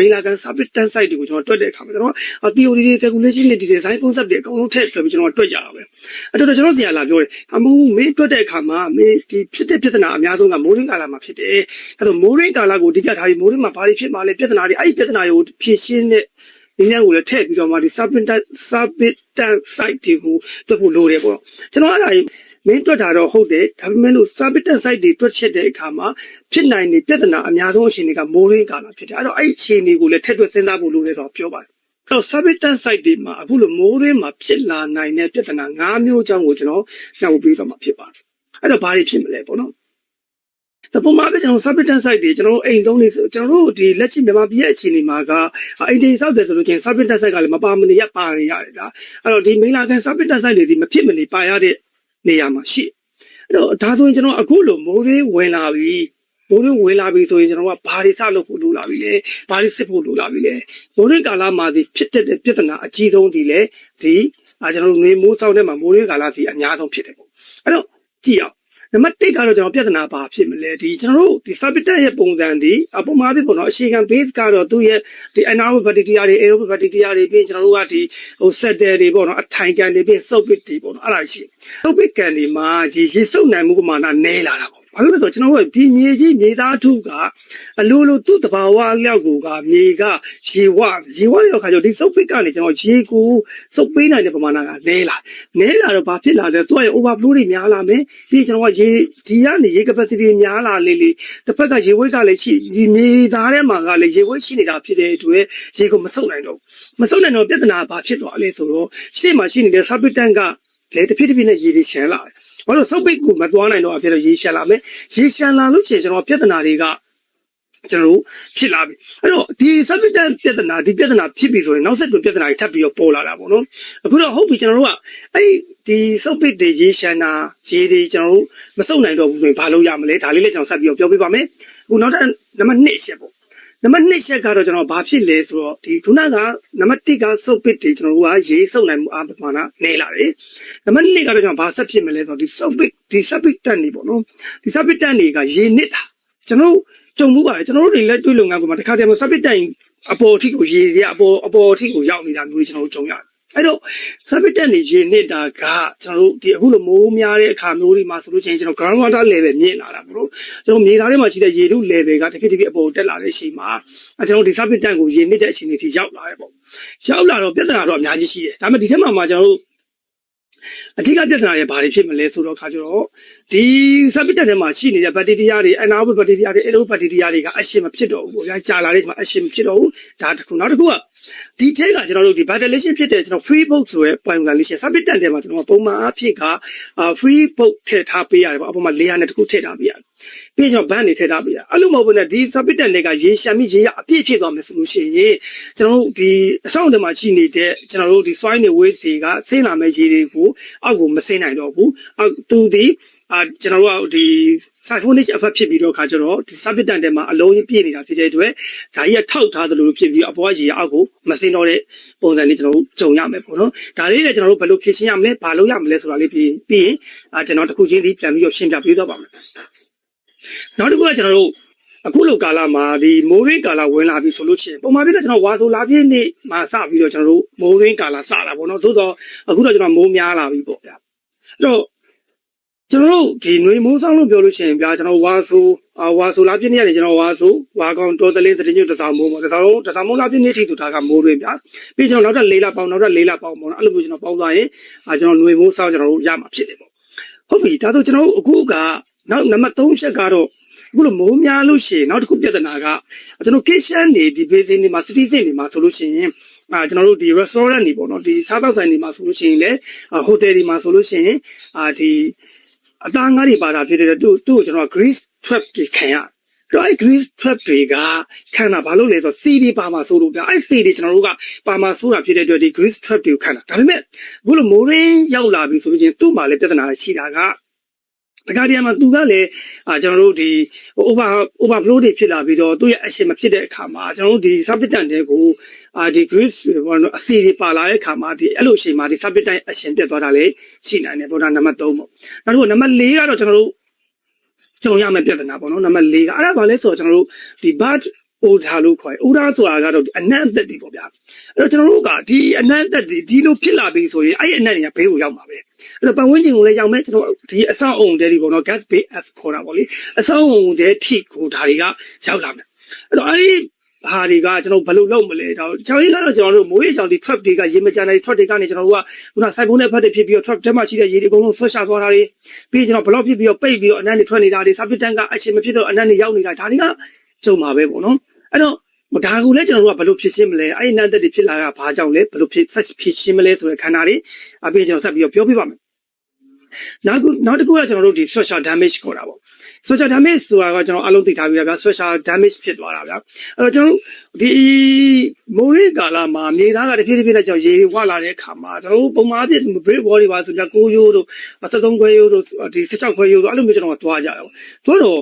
main lagan substance site တွေကိုကျွန်တော်တွက်တဲ့အခါမှာကျွန်တော် theory တွေ calculation တွေ design concept တွေအကုန်လုံးထည့်တွက်ပြီးကျွန်တော်တွက်ကြတာပဲအဲ့တော့ကျွန်တော်ဆရာလာပြောတယ်အမဟုတ်မင်းတွက်တဲ့အခါမှာမင်းဒီဖြစ်တဲ့ပြဿနာအများဆုံးကမိုးရင်းကာလာမှာဖြစ်တယ်အဲ့တော့မိုးရင်းကာလာကိုအဓိကထားပြီးမိုးရင်းမှာဘာတွေဖြစ်မှာလဲပြဿနာတွေအဲ့ဒီပြဿနာတွေကိုဖြေရှင်းတဲ့ဒီ ညကိုလည်းထည့်ပြီးတော့မှဒီ substance substance site တွေကိုတွက်ဖို့လိုတယ်ပေါ့ကျွန်တော်အဲ့ဒါမင်းတွက်တာတော့ဟုတ်တယ်ဒါပေမဲ့လို့ substance site တွေတွက်ချက်တဲ့အခါမှာဖြစ်နိုင်တဲ့ပြဿနာအများဆုံးအခြေအနေကမိုးရင်းကာလာဖြစ်တယ်အဲ့တော့အဲ့ဒီအခြေအနေကိုလည်းထည့်တွက်စဉ်းစားဖို့လိုတယ်ဆိုတော့ပြောပါတယ်အဲ့တော့ substance site တွေမှာအခုလိုမိုးရင်းမှာဖြစ်လာနိုင်တဲ့ပြဿနာ၅မျိုးအကြောင်းကိုကျွန်တော်ညှောက်ပြီးတော့မှာဖြစ်ပါတယ်အဲ့တော့ဘာတွေဖြစ်မလဲပေါ့နော် တပုံမှာပဲကျွန်တော် substance site တွေကျွန်တော်တို့အိမ်သုံးနေကျွန်တော်တို့ဒီလက်ရှိမြန်မာပြည်ရဲ့အခြေအနေမှာကအိမ်တိန်ဆောက်တယ်ဆိုလို့ချင်း substance site ကလည်းမပါမနေရပါရရတယ်ဗျာအဲ့တော့ဒီမိလာကန် substance site တွေဒီမဖြစ်မနေပါရတဲ့နေရာမှာရှိအဲ့တော့ဒါဆိုရင်ကျွန်တော်အခုလိုမိုးရေးဝင်လာပြီမိုးရင်းဝင်လာပြီဆိုရင်ကျွန်တော်ကဘာတွေစလုပ်ဖို့လိုလာပြီလဲဘာတွေစစ်ဖို့လိုလာပြီလဲမိုးရင်းကာလမှာဒီဖြစ်တဲ့ပြဿနာအကြီးဆုံးဒီလေဒီအာကျွန်တော်တို့နေမိုးဆောင်တဲ့မှာမိုးရင်းကာလဒီအများဆုံးဖြစ်တယ်ပေါ့အဲ့တော့ကြည့်အောင် နံပါတ်1ကတော့ကျွန်တော်ပြဿနာပါဖြစ်မလဲဒီကျွန်တော်တို့ဒီ subject ရဲ့ပုံစံဒီအပုံမှာဖြစ်ပေါ့နော်အရှိခံ base ကတော့သူ့ရဲ့ဒီ anaerobic bacteria တွေ aerobic bacteria တွေပြီးကျွန်တော်တို့ကဒီဟို settle တွေပေါ့နော်အထိုင်ကန်တွေပြီး sulfate တွေပေါ့နော်အဲ့ဒါရှိ sulfate ကန်တွေမှာဒီရေစုပ်နိုင်မှုပမာဏနည်းလာတာပေါ့ ဘာလို့လဲဆိုတော့ကျွန်တော်တို့ဒီမြေကြီးမြေသားထုကအလိုလိုသူ့တဘာဝလျောက်ကိုကမြေကရေဝရေဝတဲ့ခါကျတော့ဒီစုပ်ပိတ်ကနေကျွန်တော်ရေကိုစုပ်ပေးနိုင်တဲ့ပမာဏကနဲလာနဲလာတော့ဘာဖြစ်လာလဲသူက overflow တွေများလာမယ်ပြီးကျွန်တော်ကရေဒီကနေရေ capacity များလာလေလေတစ်ဖက်ကရေဝိတ်ကလည်းရှိဒီမြေသားထဲမှာကလည်းရေဝိတ်ရှိနေတာဖြစ်တဲ့အတွက်ရေကိုမစုပ်နိုင်တော့မစုပ်နိုင်တော့ပြဿနာဘာဖြစ်သွားလဲဆိုတော့ရှေ့မှာရှိနေတဲ့ substance က လေတစ်ဖြစ်တစ်ဖြစ်နဲ့ရေတွေချမ်းလာတယ်ဘာလို့စုပ်ပိတ်ကိုမသွားနိုင်တော့အဖြစ်တော့ရေရှမ်းလာမယ်ရေရှမ်းလာလို့ရှိရင်ကျွန်တော်ပြဿနာတွေကကျွန်တော်တို့ဖြစ်လာပြီအဲ့တော့ဒီ substance ပြဿနာဒီပြဿနာဖြစ်ပြီဆိုရင်နောက်ဆက်တွဲပြဿနာတွေထပ်ပြီးတော့ပေါ်လာတာပေါ့နော်အခုတော့ဟုတ်ပြီကျွန်တော်တို့ကအဲ့ဒီစုပ်ပိတ်တွေရေရှမ်းတာရေတွေကျွန်တော်တို့မစုပ်နိုင်တော့ဘူးဆိုရင်ဘာလုပ်ရမလဲဒါလေးလည်းကျွန်တော်ဆက်ပြီးတော့ပြောပြပါမယ်အခုနောက်ထပ်နံပါတ်2ချက်ပေါ့ နံပါတ်2ချက်ကတော့ကျွန်တော်ဘာဖြစ်လဲဆိုတော့ဒီခုနကနံပါတ်1ကစုပ်ပစ်တွေကျွန်တော်တို့ကရေးစုပ်နိုင်မှုအပမာဏနေလာတယ်နံပါတ်2ကတော့ကျွန်တော်ဘာဆက်ဖြစ်မလဲဆိုတော့ဒီစုပ်ပစ်ဒီစပစ်တန်နေပေါ့နော်ဒီစပစ်တန်တွေကရေနစ်တာကျွန်တော်တို့ကြုံမှုပါတယ်ကျွန်တော်တို့တွေလက်တွေ့လုပ်ငန်းကမှတစ်ခါတည်းမှာစပစ်တန်အပေါ်အထိကိုရေတွေအပေါ်အပေါ်အထိကိုရောက်နေတာမျိုးတွေကျွန်တော်တို့ကြုံရတယ် အဲ့တော့ subject တက်နေရေနစ်တာကကျွန်တော်တို့ဒီအခုလိုမိုးများတဲ့အခါမျိုးတွေမှာဆိုလို့ချင်းကျွန်တော် ground water level မြင့်လာတာဘလို့ကျွန်တော်မြေသားထဲမှာရှိတဲ့ရေထု level ကတဖြည်းဖြည်းအပေါ်တက်လာတဲ့အချိန်မှာအဲကျွန်တော်ဒီ subject တက်ကိုရေနစ်တဲ့အချိန်တွေထိရောက်လာတယ်ပေါ့ရောက်လာတော့ပြဿနာတော့အများကြီးရှိတယ်ဒါပေမဲ့ဒီထက်မှမှကျွန်တော်တို့အဓိကပြဿနာတွေဘာတွေဖြစ်မလဲဆိုတော့ခါကျတော့ဒီစပစ်တက်ထဲမှာရှိနေတဲ့ဘက်တီးရီးယားတွေအနာဘဘက်တီးရီးယားတွေအဲ့လိုဘက်တီးရီးယားတွေကအရှင်မဖြစ်တော့ဘူးပေါ့ဗျာကြာလာတဲ့အချိန်မှာအရှင်မဖြစ်တော့ဘူးဒါတစ်ခုနောက်တစ်ခုက ဒီထဲကကျွန်တော်တို့ဒီ ventilation ဖြစ်တဲ့ကျွန်တော် free boat ဆိုရဲ point ventilation စပစ်တက်ထဲမှာကျွန်တော်ပုံမှန်အဖြစ်က free boat ထည့်ထားပေးရတယ်ပေါ့အပေါ်မှာ layer နဲ့တစ်ခုထည့်ထားပေးရတယ်ပြီးကျွန်တော်ဘန်းနေထည့်ထားပေးရအဲ့လိုမဟုတ်ဘူးねဒီ subject တက်တွေကရေရှမ်းပြီးရေရအပြည့်ဖြစ်သွားမယ်ဆိုလို့ရှိရင်ကျွန်တော်တို့ဒီအဆောင်တွေမှာရှိနေတဲ့ကျွန်တော်တို့ဒီ soil နဲ့ waste တွေကဆင်းလာမဲ့ရေတွေကိုအောက်ကိုမဆင်းနိုင်တော့ဘူးအောက်သူဒီ အာကျွန်တော်တို့ကဒီ siphonage effect ဖြစ်ပြီးတော့ခါကျတော့ဒီ subject တန်ထဲမှာအလုံးကြီးပြည့်နေတာဖြစ်တဲ့အတွက်ဒါကြီးကထောက်ထားသလိုလိုဖြစ်ပြီးအပေါ်ကရေအောက်ကိုမစင်တော့တဲ့ပုံစံလေးကျွန်တော်တို့ကြုံရမယ်ပေါ့နော်ဒါလေးလည်းကျွန်တော်တို့ဘယ်လိုဖြည့်ရှင်းရမလဲဘာလုပ်ရမလဲဆိုတာလေးပြီးပြီးရင်အာကျွန်တော်တစ်ခုချင်းစီပြန်ပြီးတော့ရှင်းပြပေးတော့ပါမယ်နောက်တစ်ခုကကျွန်တော်တို့အခုလိုကာလမှာဒီမိုးရင်းကာလဝင်လာပြီဆိုလို့ရှိရင်ပုံမှန်ပြည့်တော့ကျွန်တော်ဝါဆိုလာပြည့်နေ့မှာစပြီးတော့ကျွန်တော်တို့မိုးရင်းကာလစလာပေါ့နော်သို့တော့အခုတော့ကျွန်တော်မိုးများလာပြီပေါ့ဗျာအဲ့တော့ ကျွန်တော်တို့ဒီຫນွေမိုးဆောင်လို့ပြောလို့ရှိရင်ဗျာကျွန်တော်ဝါဆိုအာဝါဆိုလာပြည့်နေ့ကနေကျွန်တော်ဝါဆိုဝါကောင်တော်တလင်းတရင်ညွတ်တစားမိုးပေါ့တစားလုံးတစားမိုးလာပြည့်နေ့ထိသူဒါကမိုးတွေဗျာပြီးကျွန်တော်နောက်ထပ်၄လပေါင်းနောက်ထပ်၄လပေါင်းပေါ့နော်အဲ့လိုမျိုးကျွန်တော်ပေါင်းသွားရင်အာကျွန်တော်ຫນွေမိုးဆောင်ကျွန်တော်တို့ရမှာဖြစ်တယ်ပေါ့ဟုတ်ပြီဒါဆိုကျွန်တော်တို့အခုကနောက်နံပါတ်3ချက်ကတော့အခုလိုမိုးများလို့ရှိရင်နောက်တစ်ခုပြဿနာကကျွန်တော် kitchen တွေဒီ basin တွေမှာ citizen တွေမှာဆိုလို့ရှိရင်အာကျွန်တော်တို့ဒီ restaurant တွေပေါ့နော်ဒီစားသောက်ဆိုင်တွေမှာဆိုလို့ရှိရင်လည်း hotel တွေမှာဆိုလို့ရှိရင်အာဒီ အသားငါးတွေပါတာဖြစ်တဲ့သူ့သူ့ကိုကျွန်တော် grease trap တွေခံရတော့အဲ့ grease trap တွေကခံတာဘာလို့လဲဆိုတော့ C တွေပါမှာဆိုလို့ဗျအဲ့ C တွေကျွန်တော်တို့ကပါမှာဆိုတာဖြစ်တဲ့အတွက်ဒီ grease trap တွေကိုခံတာဒါပေမဲ့အခုလိုမိုးရင်းရောက်လာပြီဆိုလို့ချင်းသူ့မှာလည်းပြဿနာရှိတာက တခါတည်းမှာသူကလည်းအာကျွန်တော်တို့ဒီ over overflow တွေဖြစ်လာပြီးတော့သူ့ရဲ့အရှင်မဖြစ်တဲ့အခါမှာကျွန်တော်တို့ဒီ substance တွေကိုအာဒီ grease ဘောနော်အစီတွေပါလာတဲ့အခါမှာဒီအဲ့လိုအချိန်မှာဒီ substance အရှင်ပြတ်သွားတာလည်းရှိနိုင်တယ်ဘောဒါနံပါတ်3ပေါ့နောက်တစ်ခုနံပါတ်4ကတော့ကျွန်တော်တို့ကြုံရမယ့်ပြဿနာပေါ့နော်နံပါတ်4ကအဲ့ဒါဘာလဲဆိုတော့ကျွန်တော်တို့ဒီ bad order လို့ခေါ်တယ် order ဆိုတာကတော့အနံ့အသက်တွေပေါ့ဗျာအဲ့တော့ကျွန်တော်တို့ကဒီအနံ့အသက်တွေဒီလိုဖြစ်လာပြီဆိုရင်အဲ့ဒီအနံ့တွေကဘေးကိုရောက်မှာပဲအဲ့တော့ပတ်ဝန်းကျင်ကိုလည်းရောက်မယ်ကျွန်တော်ဒီအဆောက်အုံတွေပေါ့နော် gas bay f ခေါ်တာပေါ့လေအဆောက်အုံတွေထိကိုဒါတွေကရောက်လာမယ်အဲ့တော့အဲ့ဒီဟာတွေကကျွန်တော်ဘယ်လိုလုပ်မလဲဒါကျွန်တော်ကြီးကတော့ကျွန်တော်တို့မိုးရေချောင်ဒီ truck တွေကရေမကြမ်းတဲ့ truck တွေကနေကျွန်တော်တို့ကခုနစိုက်ဖုံးနဲ့ဖတ်တဲ့ဖြစ်ပြီးတော့ truck ထဲမှာရှိတဲ့ရေတွေအကုန်လုံးဆွတ်ရှာသွားတာတွေပြီးကျွန်တော်ဘလော့ဖြစ်ပြီးတော့ပိတ်ပြီးတော့အနံ့တွေထွက်နေတာတွေ subject tank ကအရှင်မဖြစ်တော့အနံ့တွေရောက်နေတာဒါတွေကကြုံမှာပဲပေါ့နော် အဲ့တော့ဒါကိုလည်းကျွန်တော်တို့ကဘယ်လိုဖြစ်ရှင်းမလဲအဲ့ဒီနန်းသက်တွေဖြစ်လာတာဘာကြောင့်လဲဘယ်လိုဖြစ်ဆက်ဖြစ်ရှင်းမလဲဆိုတဲ့ခန္ဓာတွေအပြင်ကျွန်တော်ဆက်ပြီးတော့ပြောပြပါမယ်နောက်ခုနောက်တစ်ခုကကျွန်တော်တို့ဒီ social damage ခေါ်တာပေါ့ social damage ဆိုတာကကျွန်တော်အလုံးသိထားပြီးတာဗျာ social damage ဖြစ်သွားတာဗျာအဲ့တော့ကျွန်တော်တို့ဒီမိုးရေကာလာမှာမြေသားကတဖြည်းဖြည်းနဲ့ကျွန်တော်ရေဝလာတဲ့အခါမှာကျွန်တော်တို့ပုံမှန်အဖြစ် break ball တွေပါဆိုကြ9ရိုးတို့73ခွဲရိုးတို့ဒီ16ခွဲရိုးတို့အဲ့လိုမျိုးကျွန်တော်ကသွားကြတယ်ပေါ့တို့တော့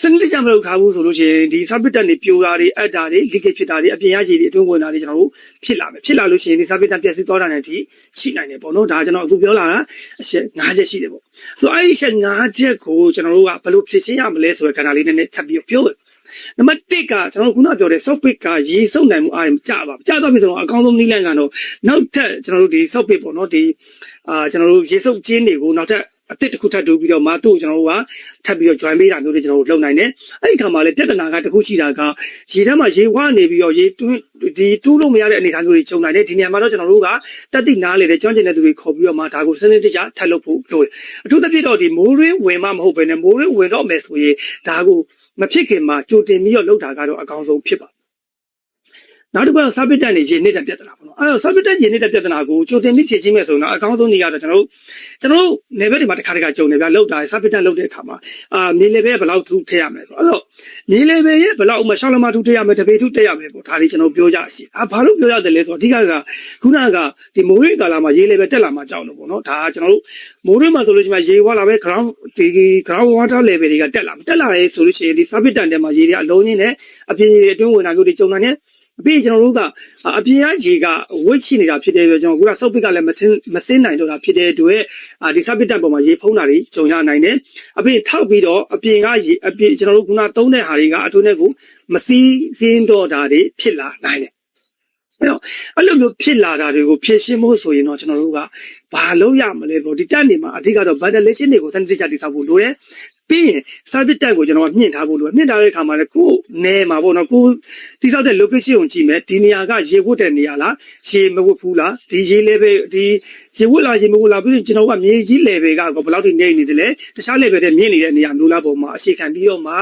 စနစ်ကြမလုပ်ထားဘူးဆိုလို့ရှိရင်ဒီ subject တက်နေပြိုတာတွေအပ်တာတွေ leakage ဖြစ်တာတွေအပြင်ရရေတွေအတွင်းဝင်တာတွေကျွန်တော်တို့ဖြစ်လာမယ်ဖြစ်လာလို့ရှိရင်ဒီ subject တက်ပြည့်စည်သွားတာနဲ့ဒီရှိနိုင်တယ်ပေါ့နော်ဒါကျွန်တော်အခုပြောလာတာအချက်5ချက်ရှိတယ်ပေါ့ဆိုတော့အဲ့ဒီအချက်5ချက်ကိုကျွန်တော်တို့ကဘယ်လိုဖြည့်ရှင်းရမလဲဆိုတဲ့ခန္ဓာလေးနည်းနည်းထပ်ပြီးပြောမယ်နံပါတ်1ကကျွန်တော်တို့ခုနပြောတဲ့ software ကရေစုပ်နိုင်မှုအားကြပါကြတော့ပြီဆိုတော့အကောင်းဆုံးနည်းလမ်းကတော့နောက်ထပ်ကျွန်တော်တို့ဒီ software ပေါ့နော်ဒီအာကျွန်တော်တို့ရေစုပ်ကျင်းတွေကိုနောက်ထပ် အစ်စ်တစ်ခုထပ်တိုးပြီးတော့မသူ့ကိုကျွန်တော်တို့ကထပ်ပြီးတော့ join ပေးတာမျိုးတွေကျွန်တော်တို့လုပ်နိုင်တယ်။အဲ့ဒီခါမှာလည်းပြဿနာကတစ်ခုရှိတာကရေထဲမှာရေဝနေပြီးတော့ရေတွင်းဒီတူးလို့မရတဲ့အနေအထားမျိုးတွေကြုံနိုင်တယ်။ဒီနေရာမှာတော့ကျွန်တော်တို့ကတက်တိနားလေတဲ့ကျွမ်းကျင်တဲ့သူတွေခေါ်ပြီးတော့မှဒါကိုစနစ်တကျထပ်လုပ်ဖို့လိုတယ်။အထူးသဖြင့်တော့ဒီမိုးရင်းဝင်မှမဟုတ်ဘဲနဲ့မိုးရင်းဝင်တော့မယ်ဆိုရင်ဒါကိုမဖြစ်ခင်မှာကြိုတင်ပြီးတော့လုပ်တာကတော့အကောင်းဆုံးဖြစ်ပါနောက်တစ်ခုက subject တက်နေရေနစ်တဲ့ပြဿနာ ပေါ့နော်အဲတော့ subject တက်ရေနစ်တဲ့ပြဿနာကိုကြိုတင်ပြီးဖြည့်ချင်းမဲ့ဆိုတော့အကောင်းဆုံးနေရတော့ကျွန်တော်တို့ကျွန်တော်တို့ level တွေမှာတစ်ခါတခါကြုံနေဗျလောက်တာ subject တက်လောက်တဲ့အခါမှာအာမြေ level ဘယ်လောက်ထူထည့်ရမလဲဆိုတော့အဲ့တော့မြေ level ရဲ့ဘယ်လောက်ဥမာရှောင်းလမထူထည့်ရမယ်တပေထူထည့်ရမယ်ပေါ့ဒါလေးကျွန်တော်ပြောကြရှိအာဘာလို့ပြောရတယ်လဲဆိုတော့အဓိကကခုနကဒီမိုးရိကာလာမှာရေ level တက်လာမှာကြောက်လို့ပေါ့နော်ဒါကကျွန်တော်တို့မိုးရိမှာဆိုလို့ရှိရင်ရေဝါလာပဲ ground ဒီ ground water level တွေကတက်လာတက်လာရဲဆိုလို့ရှိရင်ဒီ subject တက်တဲ့မှာရေတွေအလုံးချင်းနဲ့အပြင်းတွေအတွင်းဝင်တာမျိုးတွေကြုံနိုင်တယ် အပြင်ကျွန်တော်တို့ကအပြင်ကရေကဝစ်ချနေတာဖြစ်တဲ့အတွက်ကျွန်တော်ကစောက်ပစ်ကလည်းမစင်းမစင်းနိုင်တော့တာဖြစ်တဲ့အတွက်ဒီစပစ်တက်ပေါ်မှာရေဖုံးတာတွေကြုံရနိုင်တယ်အပြင်ထောက်ပြီးတော့အပြင်ကရေအပြင်ကျွန်တော်တို့ကသုံးတဲ့ဟာတွေကအထုံးနဲ့ကိုမစည်းစင်းတော့တာတွေဖြစ်လာနိုင်တယ်အဲ့တော့အဲ့လိုမျိုးဖြစ်လာတာတွေကိုဖြည့်ရှင်းဖို့ဆိုရင်တော့ကျွန်တော်တို့ကဘာလုပ်ရမလဲပေါ့ဒီတက်နေမှာအဓိကတော့ ventilation တွေကိုစနစ်တကျတိစောက်ဖို့လိုတယ် ပြီးရင် service tag ကိုကျွန်တော်ကမြင့်ထားဖို့လိုမြင့်ထားတဲ့အခါမှာလည်းကိုယ်နယ်မှာပေါ့နော်ကိုတိစောက်တဲ့ location ကိုကြည့်မယ်ဒီနေရာကရေဝတ်တဲ့နေရာလားရေမဝတ်ဘူးလားဒီရေ level ဒီရေဝတ်လားရေမဝတ်လားပြီးရင်ကျွန်တော်ကမြေကြီး level ကဘယ်လောက်ထိနေနေတယ်လဲတခြား level တဲ့မြင့်နေတဲ့နေရာမျိုးလားပုံမှာအခြေခံပြီးတော့မှ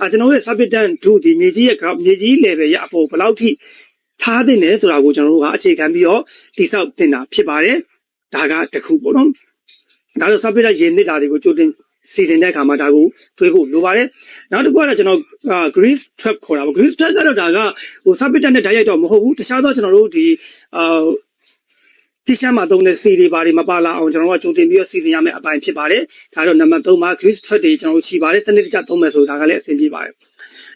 အာကျွန်တော်ရဲ့ service tag တို့ဒီမြေကြီးရဲ့မြေကြီး level ရဲ့အပေါ်ဘယ်လောက်ထိထားတဲ့နေဆိုတာကိုကျွန်တော်တို့ကအခြေခံပြီးတော့တိစောက်တင်တာဖြစ်ပါတယ်ဒါကတခုပေါ့နော်ဒါတော့ service tag ရေနစ်တာတွေကိုကြိုတင် စီစဉ်တဲ့အခါမှာဒါကိုတွေးဖို့လိုပါတယ်နောက်တစ်ခုကတော့ကျွန်တော် grease trap ခေါ်တာပေါ့ grease trap ကတော့ဒါကဟို subject နဲ့ဓာတ်ရိုက်တော့မဟုတ်ဘူးတခြားသောကျွန်တော်တို့ဒီအာတိကျမှသုံးတဲ့စီတွေဘာတွေမပါလာအောင်ကျွန်တော်တို့ကကြိုတင်ပြီးတော့စီစဉ်ရမယ့်အပိုင်းဖြစ်ပါတယ်ဒါတော့နံပါတ်3မှာ grease trap တွေကျွန်တော်တို့ရှိပါတယ်စနစ်တကျသုံးမယ်ဆိုဒါကလည်းအဆင်ပြေပါတယ်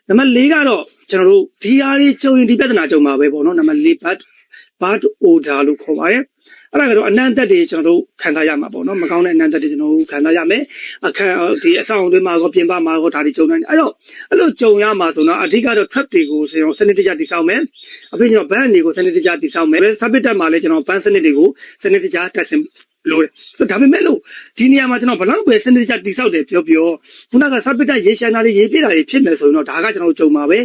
နံပါတ်4ကတော့ကျွန်တော်တို့ဒီဟာတွေကြုံရင်ဒီပြဿနာကြုံမှာပဲပေါ့နော်နံပါတ်4 bad bad odor လို့ခေါ်ပါတယ် အဲ့ဒါကတော့အနန္တတွေကျွန်တော်တို့ခံစားရမှာပေါ့နော်မကောင်းတဲ့အနန္တတွေကျွန်တော်တို့ခံစားရမယ်အခန်းဒီအဆောင်တွေမှာကောပြင်ပမှာကောဒါတွေကြုံနိုင်တယ်အဲ့တော့အဲ့လိုကြုံရမှာဆိုတော့အဓိကတော့ trap တွေကိုကျွန်တော်စနစ်တကျတည်ဆောက်မယ်အပြင်ကျွန်တော် ban တွေကိုစနစ်တကျတည်ဆောက်မယ် subject တက်မှာလည်းကျွန်တော် ban စနစ်တွေကိုစနစ်တကျတက်ဆင်လို့တယ်ဆိုဒါပေမဲ့လို့ဒီနေရာမှာကျွန်တော်ဘလောက်ပဲစနစ်တကျတိဆောက်တယ်ပြောပြောခုနက subject ရေရှမ်းတာလေးရေးပြတာတွေဖြစ်မယ်ဆိုရင်တော့ဒါကကျွန်တော်တို့ကြုံမှာပဲ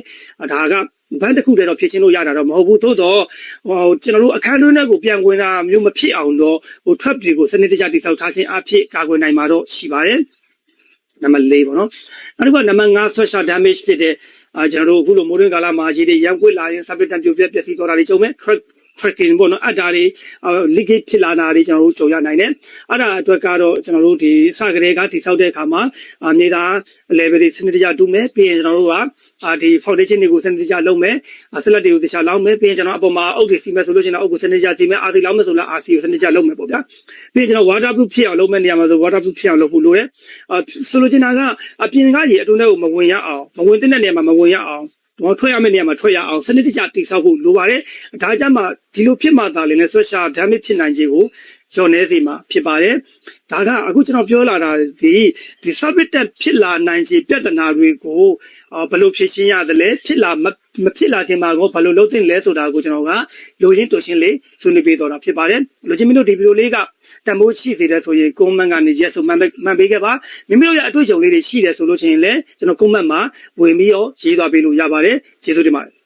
ဒါက ဘန်းတစ်ခုတည်းတော့ဖြစ်ချင်းလို့ရတာတော့မဟုတ်ဘူးသို့တော့ဟိုကျွန်တော်တို့အခန်းတွင်းထဲကိုပြန်ဝင်တာမျိုးမဖြစ်အောင်တော့ဟို trap တွေကိုစနစ်တကျတိစောက်ထားခြင်းအဖြစ်ကာကွယ်နိုင်မှာတော့ရှိပါတယ်နံပါတ်၄ပေါ့နော်နောက်တစ်ခုကနံပါတ်5 social damage ဖြစ်တဲ့အာကျွန်တော်တို့အခုလိုမိုးတွင်းကာလမှာရေတွေရန်ကွက်လာရင် subject တန်ပြိုပြက်ပျက်စီးသွားတာတွေကြုံမယ် crack tracking ပေါ့နော်အတားတွေ leakage ဖြစ်လာတာတွေကျွန်တော်တို့ကြုံရနိုင်တယ်အဲ့ဒါအတွက်ကတော့ကျွန်တော်တို့ဒီစကရေကတိဆောက်တဲ့အခါမှာမြေသား level တွေစနစ်တကျတူးမယ်ပြီးရင်ကျွန်တော်တို့ကအာဒီ foundation တွေကိုစနစ်တကျလုပ်မယ်ဆလက်တွေကိုတခြားလောင်းမယ်ပြီးရင်ကျွန်တော်အပေါ်မှာအုပ်တွေစီမယ်ဆိုလို့ရှိရင်အုပ်ကိုစနစ်တကျစီမယ်အာစီလောင်းမယ်ဆိုလည်းအာစီကိုစနစ်တကျလုပ်မယ်ပေါ့ဗျာပြီးရင်ကျွန်တော် waterproof ဖြစ်အောင်လုပ်မယ်နေရာမှာဆို waterproof ဖြစ်အောင်လုပ်ဖို့လိုတယ်အာဆိုလိုချင်တာကအပြင်ကရေအတွင်းထဲကိုမဝင်ရအောင်မဝင်တဲ့နေရာမှာမဝင်ရအောင် တော့ထွက်ရမယ့်နေရာမှာထွက်ရအောင်စနစ်တကျတိစောက်ဖို့လိုပါတယ်ဒါကြောင့်မှဒီလိုဖြစ်မှသာလည်းနဲ့ဆွက်ရှာ damage ဖြစ်နိုင်ခြင်းကိုကျော်နေစီမှာဖြစ်ပါတယ်ဒါကအခုကျွန်တော်ပြောလာတာဒီဒီ subject ဖြစ်လာနိုင်ခြင်းပြဿနာတွေကိုဘယ်လိုဖြေရှင်းရသလဲဖြစ်လာမ ဖြစ်လာခင်မှာကောဘယ်လိုလုပ်သင့်လဲဆိုတာကိုကျွန်တော်ကလိုရင်းတူရှင်းလေးဆွေးနွေးပေးတော့တာဖြစ်ပါတယ်လူချင်းမင်းတို့ဒီဗီဒီယိုလေးကတန်ဖိုးရှိစေတဲ့ဆိုရင် comment ကနေရက်ဆိုမှန်မှန်ပေးခဲ့ပါမိမိတို့ရဲ့အတွေ့အကြုံလေးတွေရှိတယ်ဆိုလို့ချင်းလည်းကျွန်တော် comment မှာဝင်ပြီးတော့ရေးသွားပေးလို့ရပါတယ်ကျေးဇူးတင်ပါတယ်